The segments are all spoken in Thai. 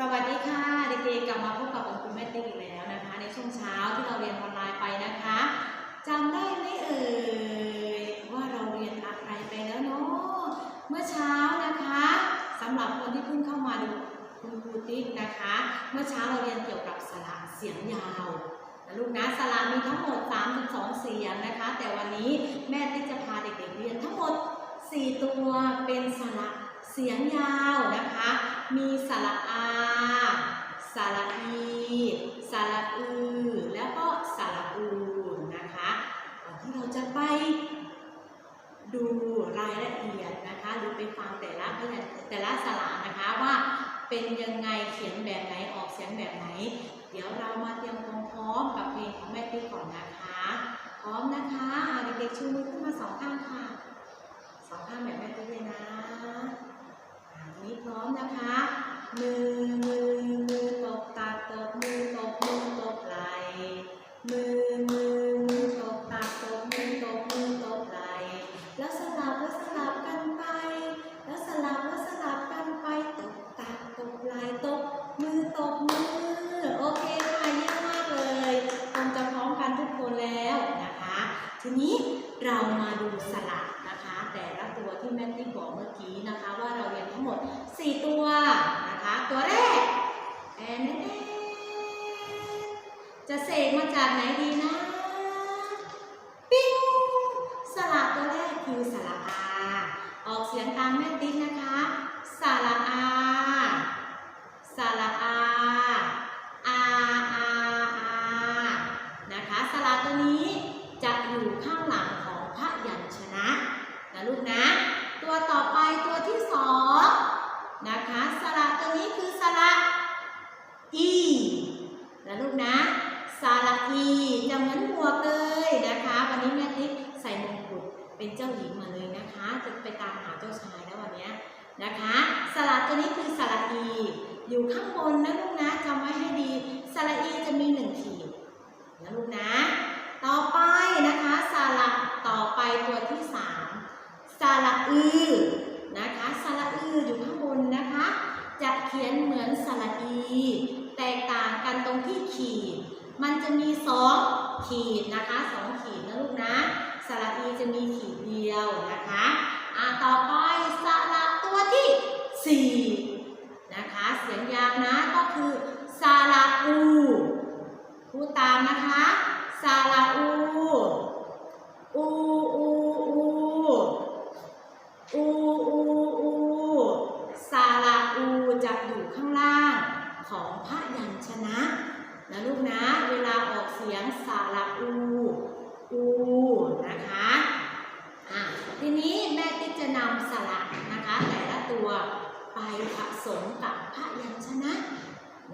สวัสดีค่ะเด็กๆกลับมาพบกับคุณแม่ติ๊กอีกแล้วนะคะ ในช่วงเช้าที่เราเรียนออนไลน์ไปนะคะจำได้ไหมเอ่ยว่าเราเรียนอะไรไปแล้วเนาะเมื่อเช้านะคะสำหรับคนที่เพิ่งเข้ามาดูคุณครูติ๊กนะคะ เมื่อเช้าเราเรียนเกี่ยวกับสระเสียงยาวนะลูกนะสระมีทั้งหมด 32 เสียงนะคะ แต่วันนี้แม่ติ๊กจะพาเด็กๆเรียนทั้งหมด 4 ตัวเป็นสระเสียงยาวนะคะ มีสระอา สระอี สระอือ แล้วก็สระอูนะคะก่อนที่เราจะไปดูรายละเอียดนะคะ หรือไปฟังแต่ละแต่ละสระนะคะว่าเป็นยังไงเขียนแบบไหนออกเสียงแบบไหน เดี๋ยวเรามาเตรียมความพร้อมกับเพลงของแม่ติ๊กก่อนนะคะ พร้อมนะคะอ่าเด็กๆชูมือขึ้นมาสองข้างค่ะสองข้างแบบแม่ติ๊กเลยนะ นี้พร้อมนะคะมือมือมือตบตาตบมือตบมือตบไหลมือมือมือตบตาตบมือตบมือตบไหลแล้วสลับแล้วสลับกันไป แล้วสลับแล้วสลับกันไปตบตาตบไหลตบมือตบมือโอเคค่ะเยี่ยมมากเลยคงจะพร้อมกันทุกคนแล้วนะคะ ทีนี้เรามาดูสระนะคะ แต่ละตัวที่แม่ติ๊กบอกเมื่อกี้นะคะ ว่าเราเรียนทั้งหมด 4 ตัวนะคะ ตัวแรกแอนจะเสกมาจากไหนดีนะ ปิ้งสระตัวแรกคือสระอา ออกเสียงตามแม่ติ๊กนะคะอาสระอาอาอาอานะคะสระตัวนี้จะอยู่ข้างหลังของพยัญชนะนะลูกนะ ตัวต่อไปตัวที่สองนะคะสระตัวนี้คือสระอีนะลูกนะส ทีจะเหมือนหมวเลยนะคะ วันนี้แม่ติ๊กใส่มงกุฎเป็นเจ้าหญิงมาเลยนะคะ จะไปตามหาเจ้าชายแล้ววันเนี้ยนะคะสระตัวนี้คือสระอีอยู่ข้างบนนะลูกนะจำไว้ให้ดีสระอีจะมีหนึ่งขีดนะลูกนะ ต่อไปนะคะสระต่อไปตัวที่สามสระอือนะคะสระอืออยู่ข้างบนนะคะ จะเขียนเหมือนสระอี แตกต่างกันตรงที่ขีด มันจะมีสองขีดนะคะสองขีดนะลูกนะสระอีจะมีขีดเดียวนะคะอ่าต่อไปสระตัวที่สี่นะคะเสียงยาวนะก็คือสระอูพูดตามนะคะสระอูอูอูอูอูอูอูสระอูจะอยู่ข้างล่างของพระยัญชนะ นะลูกนะ เวลาออกเสียงสระอู อูนะคะอะทีนี้แม่ติ๊กจะนำสระนะคะ แต่ละตัวไปผสมกับพยัญชนะ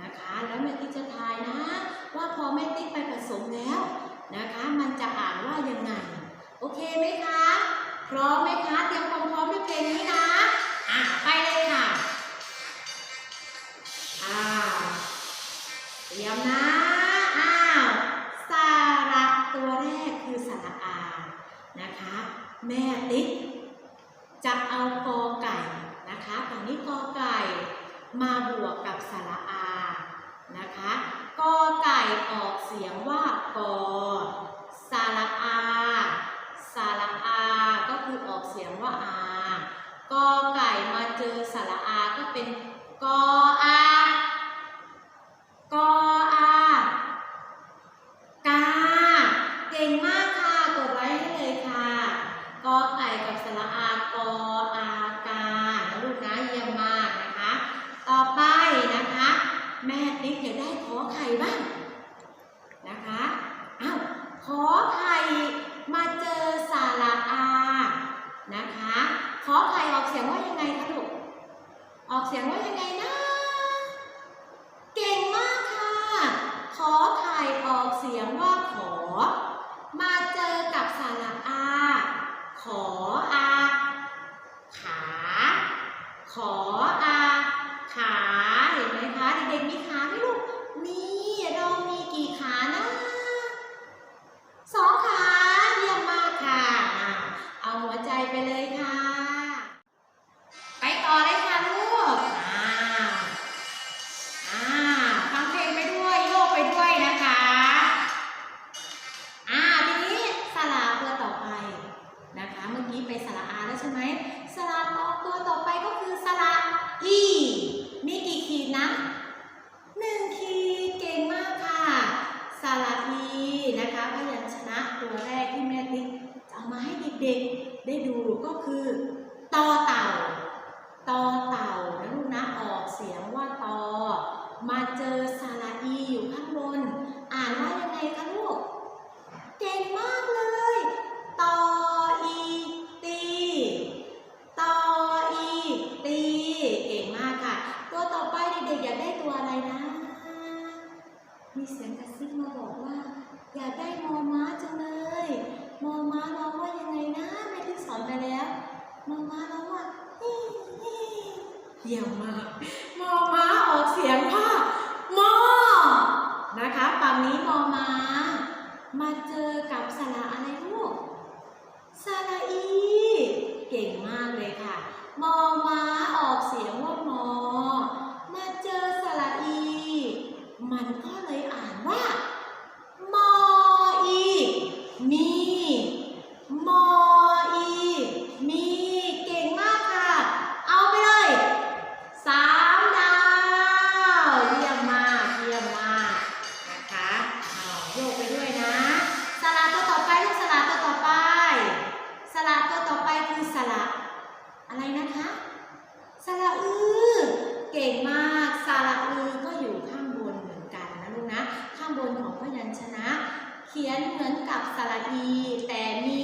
นะคะ แล้วแม่ติ๊กจะทายนะ ว่าพอแม่ติ๊กไปผสมแล้วนะคะ มันจะอ่านว่ายังไง โอเคไหมคะ พร้อมไหมคะ เตรียมความพร้อมด้วยเพลงนี้นะ อะไปเลย แม่ติ๊กจะเอากอไก่นะคะฝั่งนี้กอไก่มาบวกกับสระอานะคะกอไก่ออกเสียงว่ากอสระอาสระอาก็คือออกเสียงว่าอากอไก่มาเจอสระอาก็เป็นกออากออากา เก่งมากค่ะ กดไว้ให้เลยค่ะกอ ไก่กับสระอากออากานะลูกนะเยี่ยมมากนะคะ ต่อไปนะคะ แม่ติ๊กอยากได้ขอไข่บ้างนะคะอ้าวขอไข่มาเจอสาระอานะคะ ขอไข่ออกเสียงว่ายังไงคะลูกออกเสียงว่ายังไงนะ เก่งมากค่ะ ขอไข่ออกเสียงว่าขอ มาเจอกับสาระอา ขอ คื เยี่ยมมากมอม้าออกเสียงว่ามอนะคะฝั่งนี้มอม้า มาเจอกับสระอะไรลูกสระอี เก่งมากเลยค่ะ มอม้าออกเสียงว่ามอ มาเจอสระอี มันก็เลยอ่านว่า มออีมี มออีมี เก่งมากค่ะ เอาไปเลยสามดาว เยี่ยมมาก เยี่ยมมากนะคะเอาโยกไปด้วยนะ สระตัวต่อไปลูกสระตัวต่อไป สระตัวต่อไปคือสระอะไรนะคะ สระอือ เก่งมาก สระอือก็อยู่ข้างบนเหมือนกันนะลูกนะ ข้างบนของพยัญชนะ เขียนเหมือนกับสระอี แต่มี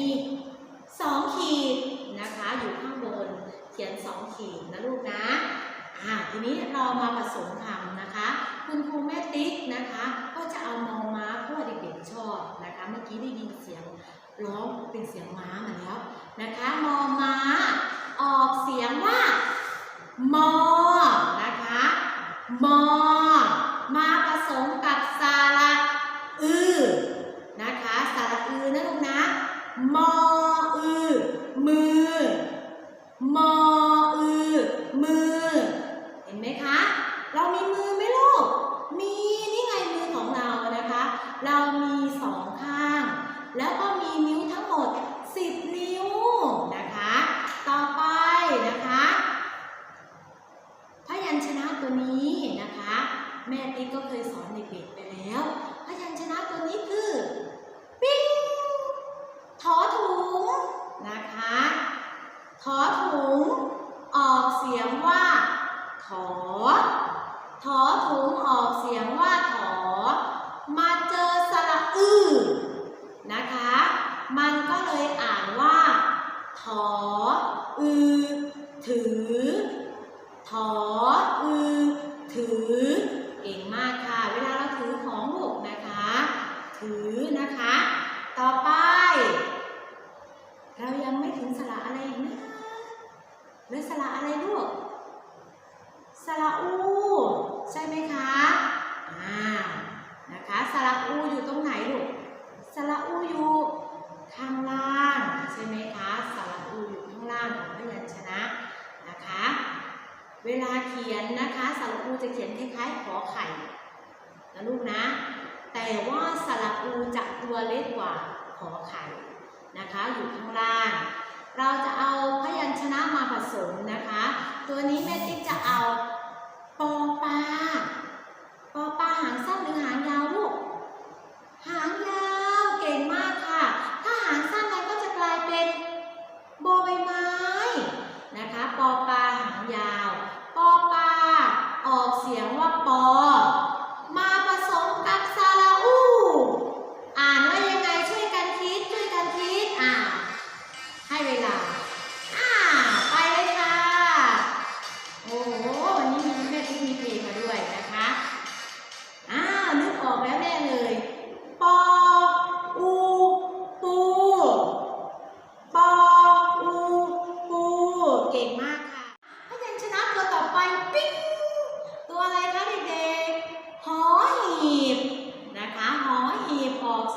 สองขีดนะคะ อยู่ข้างบน เขียนสองขีดนะลูกนะ อ่า ทีนี้เรา มาผสมคำนะคะ คุณครูแม่ติ๊กนะคะ ก็จะเอามอม้าเพราะเด็กๆชอบนะคะ เมื่อกี้ได้ยินเสียงร้องเป็นเสียงม้ามาแล้วนะคะมอม้า ออกเสียงว่ามอนะคะมอมาผสมกับสระอือ นะคะสระอือนะลูกนะ มออือ มือ มออือ มือ เห็นไหมคะ เรามีมือไหมลูก มีนี่ไงมือของเรานะคะ เรามีสองข้าง แล้วก็มีนิ้วทั้งหมด 10 นิ้วนะคะ ต่อไปนะคะ พยัญชนะตัวนี้นะคะ แม่ติ๊กก็เคยสอนเด็กๆไปแล้ว พยัญชนะตัวนี้คือ ปิ้งถอถุงนะคะ ถอถุง ออกเสียงว่า ถอ ถอถุง ออกเสียงว่าถอ มาเจอสระอือนะคะ มันก็เลยอ่านว่าถออือถือถออือถือ เก่งมากค่ะ เวลาเราถือของลูกนะคะ ถือนะคะ ต่อไป เรายังไม่ถึงสระอะไรอีกนะหรือสระอะไรลูก สระอู ใช่ไหมคะอ่านะคะสระอูอยู่ตรงไหนลูกสระอูอยู่ข้างล่างใช่ไหมคะสระอูอยู่ข้างล่างของพยัญชนะนะคะ เว ลาเขียนนะคะสระอูจะเขียนคล้ายๆขอไข่นะลูกนะ แต่ว่าสระอูจะตัวเล็กกว่าขอไข่นะคะ อยู่ข้างล่าง เราจะเอาพยัญชนะมาผสมนะคะ ตัวนี้แม่ติ๊กจะเอาปอปลาปอปลาหางสั้นหรือหางยาวลูก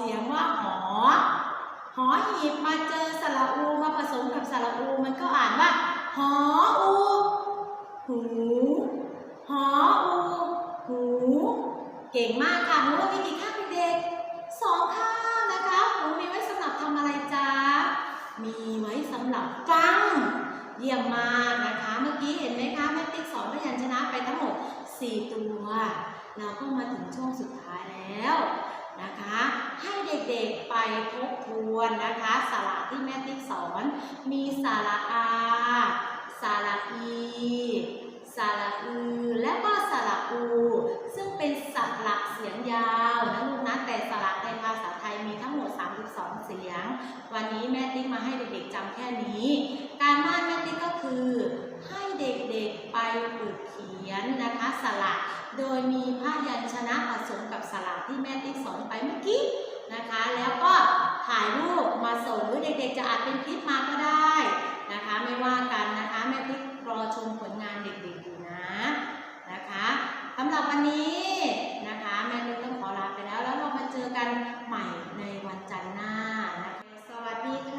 เสียงว่าหอ หอหีบมาเจอสระอูมาผสมกับสระอูมันก็อ่านว่า หออูหู หออูหู เก่งมากค่ะหูเรามีกี่ข้างเด็กสองข้างนะคะหูมีไว้สำหรับทำอะไรจ๊ะ มีไว้สำหรับฟัง เยี่ยมมากนะคะ เมื่อกี้เห็นไหมคะแม่ติ๊กสอนพยัญชนะไปทั้งหมด 4 ตัว เราก็มาถึงช่วงสุดท้ายแล้ว นะคะ ให้เด็กๆไปทบทวนนะคะสระที่แม่ติ๊กสอน มีสระอาสระอีสระอือ และก็สระอู ซึ่งเป็นสระเสียงยาวนะลูกนะแต่สระในภาษาไทยมีทั้งหมด 32 เสียง วันนี้แม่ติ๊กมาให้เด็กๆจำแค่นี้ การบ้านแม่ติ๊กก็คือให้เด็กๆไปฝึก ยญนะคะสลากโดยมีพระยัญชนะผสมกับสลากที่แม่ติ๊กสอนไปเมื่อกี้นะคะ แล้วก็ถ่ายรูปมาส่งหรือเด็กๆจะอัดเป็นคลิปมาก็ได้นะคะ ไม่ว่ากันนะคะแม่ติ๊กรอชมผลงานเด็กๆอยู่นะนะคะสำหรับวันนี้นะคะแม่ติ๊กต้องขอลาไปแล้วแล้วเรามาเจอกันใหม่ในวันจันทร์หน้านะคะสวัสดีค่ะ